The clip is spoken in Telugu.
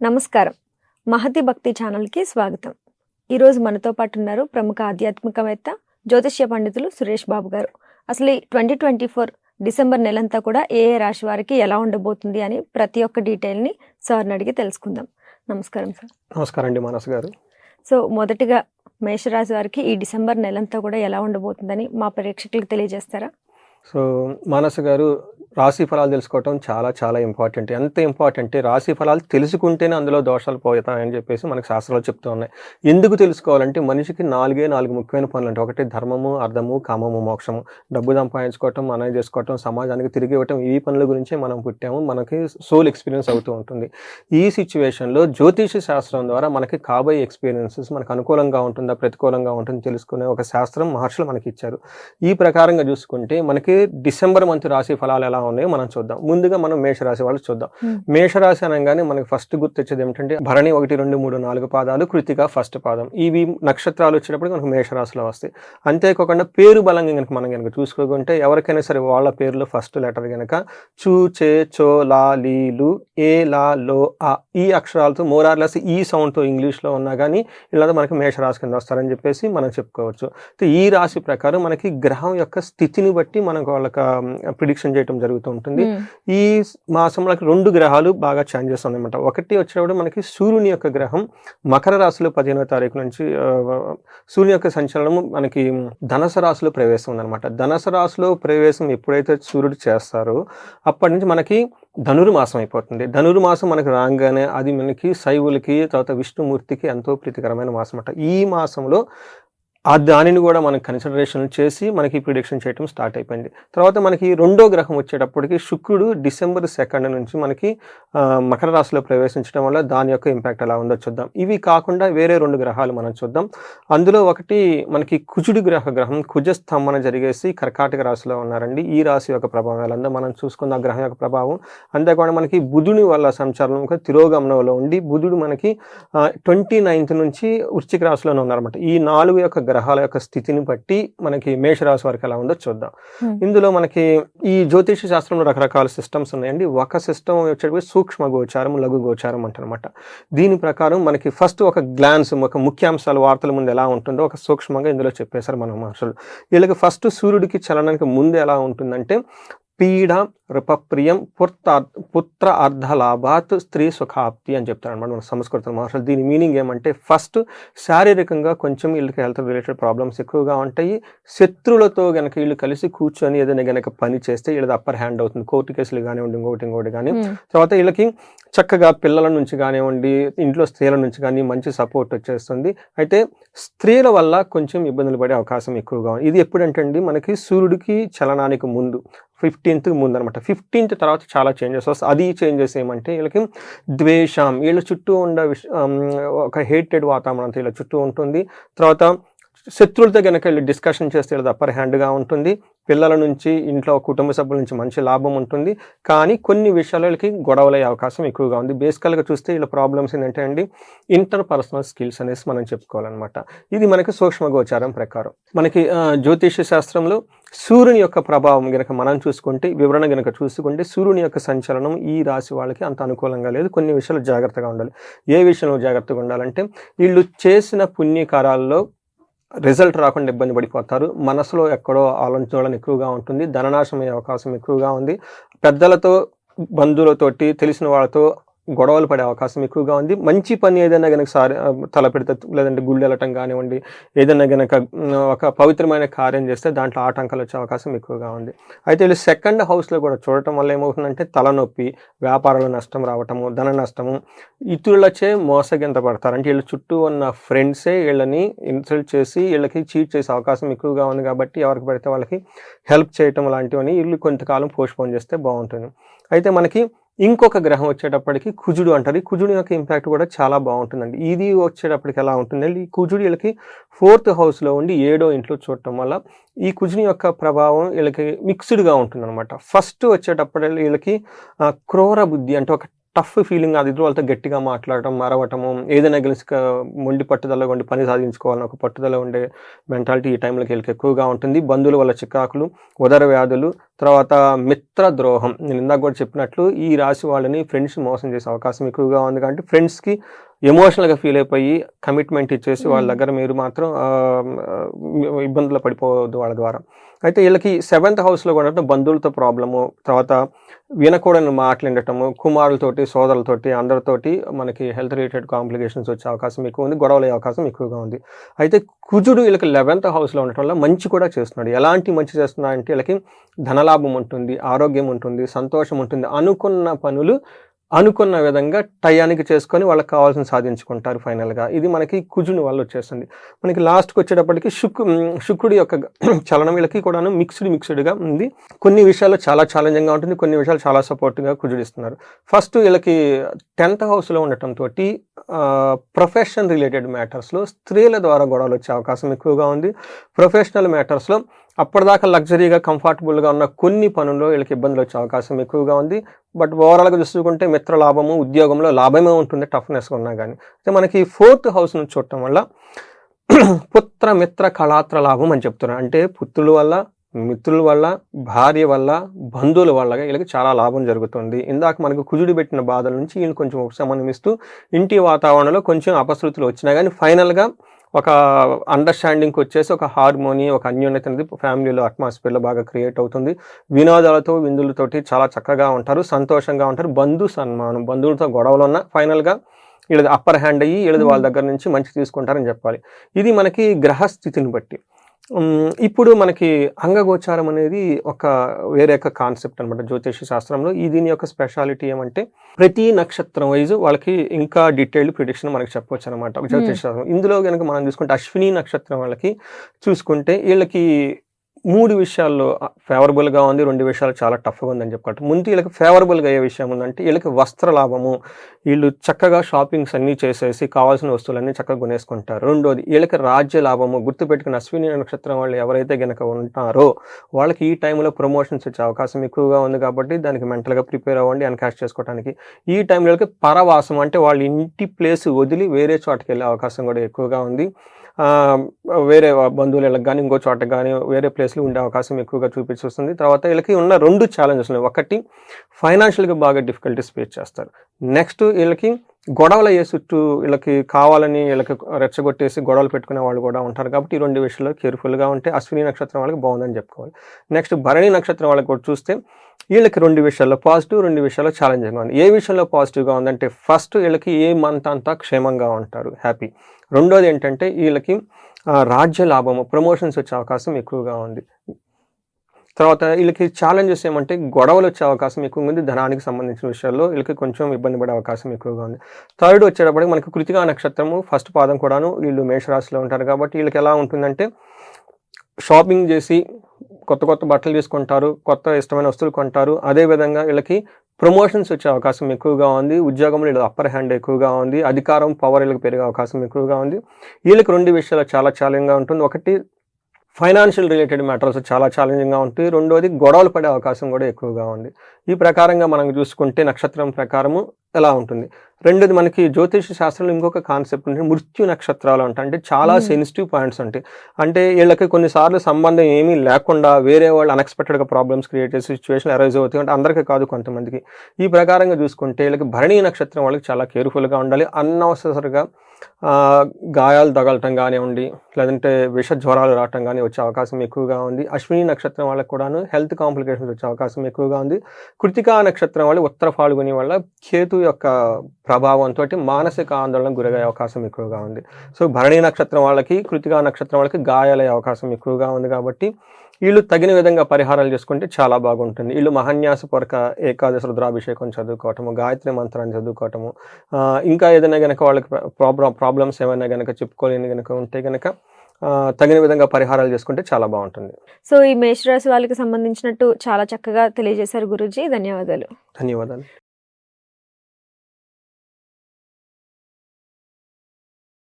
నమస్కారం. మహతి భక్తి ఛానల్కి స్వాగతం. ఈరోజు మనతో పాటు ఉన్నారు ప్రముఖ ఆధ్యాత్మికవేత్త జ్యోతిష్య పండితులు సురేష్ బాబు గారు. అసలు ఈ ట్వంటీ ట్వంటీ ఫోర్ డిసెంబర్ నెలంతా కూడా ఏ ఏ రాశి వారికి ఎలా ఉండబోతుంది అని ప్రతి ఒక్క డీటెయిల్ని సార్ని అడిగి తెలుసుకుందాం. నమస్కారం సార్. నమస్కారం అండి మానస్ గారు. సో మొదటిగా మేషరాశి వారికి ఈ డిసెంబర్ నెలంతా కూడా ఎలా ఉండబోతుందని మా ప్రేక్షకులకు తెలియజేస్తారా? సో మానస్ గారు రాశి ఫలాలు తెలుసుకోవటం చాలా చాలా ఇంపార్టెంట్ ఎంత ఇంపార్టెంట్ రాశి ఫలాలు తెలుసుకుంటేనే అందులో దోషాలు పోతాయని చెప్పేసి మనకు శాస్త్రాలు చెప్తూ ఉన్నాయి. ఎందుకు తెలుసుకోవాలంటే మనిషికి నాలుగే నాలుగు ముఖ్యమైన పనులు అంటే ఒకటి ధర్మము అర్థము కామము మోక్షము. డబ్బు సంపాదించుకోవటం మనం చేసుకోవటం సమాజానికి తిరిగి ఇవ్వటం ఈ పనుల గురించే మనం పుట్టాము. మనకి సోల్ ఎక్స్పీరియన్స్ అవుతూ ఉంటుంది. ఈ సిచ్యువేషన్లో జ్యోతిష శాస్త్రం ద్వారా మనకి కాబోయే ఎక్స్పీరియన్సెస్ మనకు అనుకూలంగా ఉంటుందా ప్రతికూలంగా ఉంటుంది తెలుసుకునే ఒక శాస్త్రం మహర్షులు మనకి ఇచ్చారు. ఈ ప్రకారంగా చూసుకుంటే మనకి డిసెంబర్ మంత్ రాశి ఫలాలు ఎలా ఉన్నాయో మనం చూద్దాం. ముందుగా మనం మేషరాశి వాళ్ళు చూద్దాం. మేషరాశి అనగానే మనకి ఫస్ట్ గుర్తొచ్చేది ఏమిటంటే భరణి ఒకటి రెండు మూడు నాలుగు పాదాలు కృతిక ఫస్ట్ పాదం. ఇవి నక్షత్రాలు వచ్చేటప్పుడు మనకు మేషరాశిలో వస్తాయి. అంతేకాకుండా పేరు బలంగా కనుక మనం కనుక చూసుకోకుంటే ఎవరికైనా సరే వాళ్ళ పేరులో ఫస్ట్ లెటర్ కనుక చూ చే చో లా లీ లు ఏ లా లో ఆ ఈ అక్షరాలతో మోరార్లెస్ ఈ సౌండ్తో ఇంగ్లీష్లో ఉన్నా కానీ ఇలా మనకి మేషరాశి కింద వస్తారని చెప్పేసి మనం చెప్పుకోవచ్చు. ఈ రాశి ప్రకారం మనకి గ్రహం యొక్క స్థితిని బట్టి మనకు వాళ్ళకి ప్రిడిక్షన్ చేయడం జరుగుతూ ఉంటుంది. ఈ మాసంలో రెండు గ్రహాలు బాగా చేంజెస్ ఉన్నాయన్నమాట ఒకటి వచ్చేటప్పుడు మనకి సూర్యుని యొక్క గ్రహం మకర రాశిలో పదిహేనో తారీఖు నుంచి సూర్యుని యొక్క సంచలనం మనకి ధనస రాశిలో ప్రవేశం ఉందన్నమాట ధనస రాశిలో ప్రవేశం ఎప్పుడైతే సూర్యుడు చేస్తారో అప్పటి నుంచి మనకి ధనుర్మాసం అయిపోతుంది. ధనుర్మాసం మనకి రాగానే అది మనకి శైవులకి తర్వాత విష్ణుమూర్తికి ఎంతో ప్రీతికరమైన మాసం అన్నమాట ఈ మాసంలో ఆ దానిని కూడా మనం కన్సిడరేషన్ చేసి మనకి ప్రిడిక్షన్ చేయటం స్టార్ట్ అయిపోయింది. తర్వాత మనకి రెండో గ్రహం వచ్చేటప్పటికి శుక్రుడు డిసెంబర్ సెకండ్ నుంచి మనకి మకర రాశిలో ప్రవేశించడం వల్ల దాని యొక్క ఇంపాక్ట్ ఎలా ఉందో చూద్దాం. ఇవి కాకుండా వేరే రెండు గ్రహాలు మనం చూద్దాం. అందులో ఒకటి మనకి కుజుడి గ్రహ గ్రహం కుజస్తంభన జరిగేసి కర్కాటక రాశిలో ఉన్నారండి. ఈ రాశి యొక్క ప్రభావం ఎలా ఉందో మనం చూసుకున్న ఆ గ్రహం యొక్క ప్రభావం. అంతేకాకుండా మనకి బుధుని వల్ల సంచారం తిరోగమనంలో ఉండి బుధుడు మనకి ట్వంటీ నైన్త్ నుంచి వృశ్చిక రాశిలోనే ఉన్నారన్నమాట. ఈ నాలుగు యొక్క గ్రహాల యొక్క స్థితిని బట్టి మనకి మేషరాశి వరకు ఎలా ఉందో చూద్దాం. ఇందులో మనకి ఈ జ్యోతిష శాస్త్రంలో రకరకాల సిస్టమ్స్ ఉన్నాయండి. ఒక సిస్టమ్ వచ్చేటప్పుడు సూక్ష్మ గోచారం లఘు గోచారం అంటారనమాట దీని ప్రకారం మనకి ఫస్ట్ ఒక గ్లాన్స్ ఒక ముఖ్యాంశాలు వార్తల ముందు ఎలా ఉంటుందో ఒక సూక్ష్మంగా ఇందులో చెప్పేశారు మన మహర్షులు వీళ్ళకి ఫస్ట్ సూర్యుడికి చలనానికి ముందు ఎలా ఉంటుందంటే పీడ రూపప్రియం పుత్ర పుత్ర అర్ధలాభాత్ స్త్రీ సుఖాప్తి అని చెప్తారు అనమాట మన సంస్కృత మహర్షులు దీని మీనింగ్ ఏమంటే ఫస్ట్ శారీరకంగా కొంచెం వీళ్ళకి హెల్త్ రిలేటెడ్ ప్రాబ్లమ్స్ ఎక్కువగా ఉంటాయి. శత్రులతో గనక వీళ్ళు కలిసి కూర్చొని ఏదైనా గనక పని చేస్తే వీళ్ళది అప్పర్ హ్యాండ్ అవుతుంది. కోర్టు కేసులు కానివ్వండి ఇంకోటి ఇంకోటి కానీ. తర్వాత వీళ్ళకి చక్కగా పిల్లల నుంచి కానివ్వండి ఇంట్లో స్త్రీల నుంచి కానీ మంచి సపోర్ట్ వచ్చేస్తుంది. అయితే స్త్రీల వల్ల కొంచెం ఇబ్బందులు పడే అవకాశం ఎక్కువగా ఉంది. ఇది ఎప్పుడంటే అండి మనకి సూర్యుడికి చలనానికి ముందు ఫిఫ్టీన్త్ ముందు అనమాట ఫిఫ్టీన్త్ తర్వాత చాలా చేంజెస్ వస్తాయి. అది చేంజెస్ ఏమంటే వీళ్ళకి ద్వేషం వీళ్ళ చుట్టూ ఉండే ఒక హేటెడ్ వాతావరణం వీళ్ళ చుట్టూ ఉంటుంది. తర్వాత శత్రువులతో కనుక వీళ్ళు డిస్కషన్ చేస్తే వీళ్ళది అప్పర్ హ్యాండ్గా ఉంటుంది. పిల్లల నుంచి ఇంట్లో కుటుంబ సభ్యుల నుంచి మంచి లాభం ఉంటుంది. కానీ కొన్ని విషయాలకి గొడవలయ్యే అవకాశం ఎక్కువగా ఉంది. బేసికల్గా చూస్తే వీళ్ళ ప్రాబ్లమ్స్ ఏంటంటే అండి ఇంటర్ పర్సనల్ స్కిల్స్ అనేసి మనం చెప్పుకోవాలన్నమాట. ఇది మనకి సూక్ష్మ గోచారం ప్రకారం. మనకి జ్యోతిష్య జ్యోతిష శాస్త్రంలో సూర్యుని యొక్క ప్రభావం గనక మనం చూసుకుంటే వివరణ గనక చూసుకుంటే సూర్యుని యొక్క సంచలనం ఈ రాశి వాళ్ళకి అంత అనుకూలంగా లేదు. కొన్ని విషయాలు జాగ్రత్తగా ఉండాలి. ఏ విషయంలో జాగ్రత్తగా ఉండాలంటే వీళ్ళు చేసిన పుణ్యకారాల్లో రిజల్ట్ రాకుండా ఇబ్బంది పడిపోతారు. మనసులో ఎక్కడో ఆలోచించడం ఎక్కువగా ఉంటుంది. ధననాశం అయ్యే అవకాశం ఎక్కువగా ఉంది. పెద్దలతో బంధువులతోటి తెలిసిన వాళ్ళతో గొడవలు పడే అవకాశం ఎక్కువగా ఉంది. మంచి పని ఏదైనా కనుక సారి తలపెడితే లేదంటే గుళ్ళు వెళ్ళటం కానివ్వండి ఏదైనా కనుక ఒక పవిత్రమైన కార్యం చేస్తే దాంట్లో ఆటంకాలు వచ్చే అవకాశం ఎక్కువగా ఉంది. అయితే వీళ్ళు సెకండ్ హౌస్లో కూడా చూడటం వల్ల ఏమవుతుందంటే తలనొప్పి వ్యాపారాల నష్టం రావటము ధన నష్టము ఇతరులచే మోసగింత పడతారు. అంటే వీళ్ళ చుట్టూ ఉన్న ఫ్రెండ్సే వీళ్ళని ఇన్సల్ట్ చేసి వీళ్ళకి చీట్ చేసే అవకాశం ఎక్కువగా ఉంది కాబట్టి ఎవరికి పడితే వాళ్ళకి హెల్ప్ చేయటం లాంటివని వీళ్ళు కొంతకాలం పోస్ట్పోన్ చేస్తే బాగుంటుంది. అయితే మనకి ఇంకొక గ్రహం వచ్చేటప్పటికి కుజుడు అంటారు. ఈ కుజుడు యొక్క ఇంపాక్ట్ కూడా చాలా బాగుంటుందండి. ఇది వచ్చేటప్పటికి ఎలా ఉంటుందండి? ఈ కుజుడు వీళ్ళకి ఫోర్త్ హౌస్లో ఉండి ఏడో ఇంట్లో చూడటం వల్ల ఈ కుజుని యొక్క ప్రభావం వీళ్ళకి మిక్స్డ్గా ఉంటుంది అనమాట ఫస్ట్ వచ్చేటప్పటికి వీళ్ళకి క్రోర క్రూర బుద్ధి అంటే ఒక టఫ్ ఫీలింగ్ అది ఎదురు వాళ్ళతో గట్టిగా మాట్లాడటం మరవటము ఏదైనా గెలిచి మొండి పట్టుదల ఉండి పని సాధించుకోవాలని ఒక పట్టుదల ఉండే మెంటాలిటీ ఈ టైంలోకి వీళ్ళకి ఎక్కువగా ఉంటుంది. బంధువుల వల్ల చికాకులు ఉదర వ్యాధులు తర్వాత మిత్ర ద్రోహం. నేను ఇందాక కూడా చెప్పినట్లు ఈ రాశి వాళ్ళని ఫ్రెండ్స్ మోసం చేసే అవకాశం ఎక్కువగా ఉంది. కాబట్టి ఫ్రెండ్స్కి ఎమోషనల్గా ఫీల్ అయిపోయి కమిట్మెంట్ ఇచ్చేసి వాళ్ళ. దగ్గర మీరు మాత్రం ఇబ్బందులు పడిపోవద్దు వాళ్ళ ద్వారా. అయితే వీళ్ళకి సెవెంత్ హౌస్లో కూడా బంధువులతో ప్రాబ్లము తర్వాత వినకూడని మాట్లాడటము కుమారులతోటి సోదరులతోటి అందరితోటి మనకి హెల్త్ రిలేటెడ్ కాంప్లికేషన్స్ వచ్చే అవకాశం ఎక్కువ ఉంది గొడవలు అయ్యే అవకాశం ఎక్కువగా ఉంది. అయితే కుజుడు వీళ్ళకి లెవెన్త్ హౌస్లో ఉండటం వల్ల మంచి కూడా చేస్తున్నాడు. ఎలాంటి మంచి చేస్తున్నాడంటే వీళ్ళకి ధనలాభం ఉంటుంది ఆరోగ్యం ఉంటుంది సంతోషం ఉంటుంది అనుకున్న పనులు అనుకున్న విధంగా టయానికి చేసుకొని వాళ్ళకి కావాల్సిన సాధించుకుంటారు ఫైనల్గా. ఇది మనకి కుజుని వల్ల వచ్చేస్తుంది. మనకి లాస్ట్కి వచ్చేటప్పటికి శుక్రు శుక్రుడి యొక్క చలనం వీళ్ళకి కూడాను మిక్స్డ్ మిక్స్డ్గా ఉంది. కొన్ని విషయాల్లో చాలా ఛాలెంజింగ్గా ఉంటుంది కొన్ని విషయాలు చాలా సపోర్ట్గా కుజుడిస్తున్నారు ఫస్ట్ వీళ్ళకి టెన్త్ హౌస్లో ఉండటంతో ప్రొఫెషన్ రిలేటెడ్ మ్యాటర్స్లో స్త్రీల ద్వారా గొడవలు వచ్చే అవకాశం ఎక్కువగా ఉంది. ప్రొఫెషనల్ మ్యాటర్స్లో అప్పటిదాకా లగ్జరీగా కంఫర్టబుల్గా ఉన్న కొన్ని పనుల్లో వీళ్ళకి ఇబ్బందులు వచ్చే అవకాశం ఎక్కువగా ఉంది. బట్ ఓవరాల్గా చూసుకుంటే మిత్ర లాభము ఉద్యోగంలో లాభమే ఉంటుంది టఫ్నెస్గా ఉన్నా కానీ అయితే మనకి ఫోర్త్ హౌస్ నుంచి చూడటం వల్ల పుత్ర మిత్ర కళాత్ర లాభం అని చెప్తున్నారు. అంటే పుత్రుల వల్ల మిత్రుల వల్ల భార్య వల్ల బంధువుల వల్ల వీళ్ళకి చాలా లాభం జరుగుతుంది. ఇందాక మనకు కుజుడు పెట్టిన బాధల నుంచి వీళ్ళు కొంచెం ఉపశమనం ఇస్తూ ఇంటి వాతావరణంలో కొంచెం అపశృతులు వచ్చినా కానీ ఫైనల్గా ఒక అండర్స్టాండింగ్కి వచ్చేసి ఒక హార్మోని ఒక అన్యోన్యత అనేది ఫ్యామిలీలో అట్మాస్ఫియర్లో బాగా క్రియేట్ అవుతుంది. వినోదాలతో విందులతోటి చాలా చక్కగా ఉంటారు సంతోషంగా ఉంటారు. బంధు సన్మానం బంధువులతో గొడవలు ఉన్న ఫైనల్గా వీళ్ళది అప్పర్ హ్యాండ్ అయ్యి వీళ్ళది వాళ్ళ దగ్గర నుంచి మంచి తీసుకుంటారని చెప్పాలి. ఇది మనకి గ్రహస్థితిని బట్టి. ఇప్పుడు మనకి అంగగోచారం అనేది ఒక వేరే ఒక కాన్సెప్ట్ అనమాట జ్యోతిష శాస్త్రంలో. ఈ దీని యొక్క స్పెషాలిటీ ఏమంటే ప్రతి నక్షత్రం వైజ్ వాళ్ళకి ఇంకా డీటెయిల్డ్ ప్రిడిక్షన్ మనకి చెప్పొచ్చు అనమాట జ్యోతిష శాస్త్రం. ఇందులో కనుక మనం చూసుకుంటే అశ్విని నక్షత్రం వాళ్ళకి చూసుకుంటే వీళ్ళకి మూడు విషయాల్లో ఫేవరబుల్గా ఉంది రెండు విషయాలు చాలా టఫ్గా ఉందని చెప్పుకోవచ్చు ముందు వీళ్ళకి ఫేవరబుల్గా ఏ విషయం ఉందంటే వీళ్ళకి వస్త్ర లాభము వీళ్ళు చక్కగా షాపింగ్స్ అన్నీ చేసేసి కావాల్సిన వస్తువులన్నీ చక్కగా కొనేసుకుంటారు. రెండోది వీళ్ళకి రాజ్య లాభము గుర్తుపెట్టుకుని అశ్విని నక్షత్రం వాళ్ళు ఎవరైతే గనక ఉంటారో వాళ్ళకి ఈ టైంలో ప్రమోషన్స్ వచ్చే అవకాశం ఎక్కువగా ఉంది కాబట్టి దానికి మెంటల్గా ప్రిపేర్ అవ్వండి ఎన్కాష్ చేసుకోవడానికి ఈ టైంలోకి పరవాసం అంటే వాళ్ళ ఇంటి ప్లేస్ వదిలి వేరే చోటకి వెళ్ళే అవకాశం కూడా ఎక్కువగా ఉంది. వేరే వేరే వీళ్ళకి కానీ ఇంకో చోటకి కానీ వేరే ప్లేస్లో ఉండే అవకాశం ఎక్కువగా చూపించి తర్వాత వీళ్ళకి ఉన్న రెండు ఛాలెంజెస్ ఉన్నాయి. ఒకటి ఫైనాన్షియల్గా బాగా డిఫికల్టీస్ ఫేస్ చేస్తారు. నెక్స్ట్ వీళ్ళకి గొడవలు అయ్యే చుట్టూ వీళ్ళకి కావాలని వీళ్ళకి రెచ్చగొట్టేసి గొడవలు పెట్టుకునే వాళ్ళు కూడా ఉంటారు కాబట్టి ఈ రెండు విషయాల్లో కేర్ఫుల్గా ఉంటే అశ్విని నక్షత్రం వాళ్ళకి బాగుందని చెప్పుకోవాలి. నెక్స్ట్ భరణి నక్షత్రం వాళ్ళకి కూడా చూస్తే వీళ్ళకి రెండు విషయాల్లో పాజిటివ్ రెండు విషయాల్లో ఛాలెంజింగ్గా ఉంది. ఏ విషయంలో పాజిటివ్గా ఉందంటే ఫస్ట్ వీళ్ళకి ఏ మంత్ అంతా క్షేమంగా ఉంటారు హ్యాపీ. రెండోది ఏంటంటే వీళ్ళకి రాజ్య లాభము ప్రమోషన్స్ వచ్చే అవకాశం ఎక్కువగా ఉంది. తర్వాత వీళ్ళకి ఛాలెంజెస్ ఏమంటే గొడవలు వచ్చే అవకాశం ఎక్కువగా ఉంది ధనానికి సంబంధించిన విషయాల్లో వీళ్ళకి కొంచెం ఇబ్బంది పడే అవకాశం ఎక్కువగా ఉంది. థర్డ్ వచ్చేటప్పటికి మనకి కృతికా నక్షత్రము ఫస్ట్ పాదం కూడాను వీళ్ళు మేషరాశిలో ఉంటారు కాబట్టి వీళ్ళకి ఎలా ఉంటుందంటే షాపింగ్ చేసి కొత్త కొత్త బట్టలు తీసుకుంటారు కొత్త ఇష్టమైన వస్తువులు కొంటారు. అదేవిధంగా వీళ్ళకి ప్రమోషన్స్ వచ్చే అవకాశం ఎక్కువగా ఉంది. ఉద్యోగంలో వీళ్ళకి అప్పర్ హ్యాండ్ ఎక్కువగా ఉంది. అధికారం పవర్ వీళ్ళకి పెరిగే అవకాశం ఎక్కువగా ఉంది. వీళ్ళకి రెండు విషయాలు చాలా ఛాలెంజ్గా ఉంటుంది. ఒకటి ఫైనాన్షియల్ రిలేటెడ్ మ్యాటర్స్ చాలా ఛాలెంజింగ్గా ఉంటాయి. రెండోది గొడవలు పడే అవకాశం కూడా ఎక్కువగా ఉంది. ఈ ప్రకారంగా మనం చూసుకుంటే నక్షత్రం ప్రకారము ఎలా ఉంటుంది? రెండోది మనకి జ్యోతిష శాస్త్రంలో ఇంకొక కాన్సెప్ట్ ఉంటుంది మృత్యు నక్షత్రాలు ఉంటాయి అంటే చాలా. సెన్సిటివ్ పాయింట్స్ ఉంటాయి అంటే. వీళ్ళకి కొన్నిసార్లు సంబంధం ఏమీ లేకుండా వేరే వాళ్ళు అన్ఎక్స్పెక్టెడ్గా ప్రాబ్లమ్స్ క్రియేట్ చేసే సిచ్యువేషన్ అరైజ్ అవుతాయి అంటే అందరికీ కాదు కొంతమందికి. ఈ ప్రకారంగా చూసుకుంటే వీళ్ళకి భరణి నక్షత్రం వాళ్ళకి చాలా కేర్ఫుల్గా ఉండాలి. అన్నవసరంగా గాయాలు తగలటం కానివ్వండి లేదంటే విష జ్వరాలు రావటం కానీ వచ్చే అవకాశం ఎక్కువగా ఉంది. అశ్విని నక్షత్రం వాళ్ళకి కూడాను హెల్త్ కాంప్లికేషన్స్ వచ్చే అవకాశం ఎక్కువగా ఉంది. కృతికా నక్షత్రం వాళ్ళు ఉత్తర ఫాల్గుని వల్ల కేతు యొక్క ప్రభావంతో మానసిక ఆందోళన గురయ్యే అవకాశం ఎక్కువగా ఉంది. సో భరణి నక్షత్రం వాళ్ళకి కృతికా నక్షత్రం వాళ్ళకి గాయాలయ్యే అవకాశం ఎక్కువగా ఉంది కాబట్టి వీళ్ళు తగిన విధంగా పరిహారాలు చేసుకుంటే చాలా బాగుంటుంది. వీళ్ళు మహాన్యాసపూర్వక ఏకాదశి రుద్రాభిషేకం చదువుకోవటము గాయత్రి మంత్రాన్ని చదువుకోవటము ఇంకా ఏదైనా కనుక వాళ్ళకి ప్రాబ్లం ప్రాబ్లమ్స్ ఏమైనా కనుక చెప్పుకోలేని కనుక ఉంటే కనుక తగిన విధంగా పరిహారాలు చేసుకుంటే చాలా బాగుంటుంది. సో ఈ మేషరాశి వాళ్ళకి సంబంధించినట్టు చాలా చక్కగా తెలియజేశారు గురూజీ. ధన్యవాదాలు. ధన్యవాదాలు.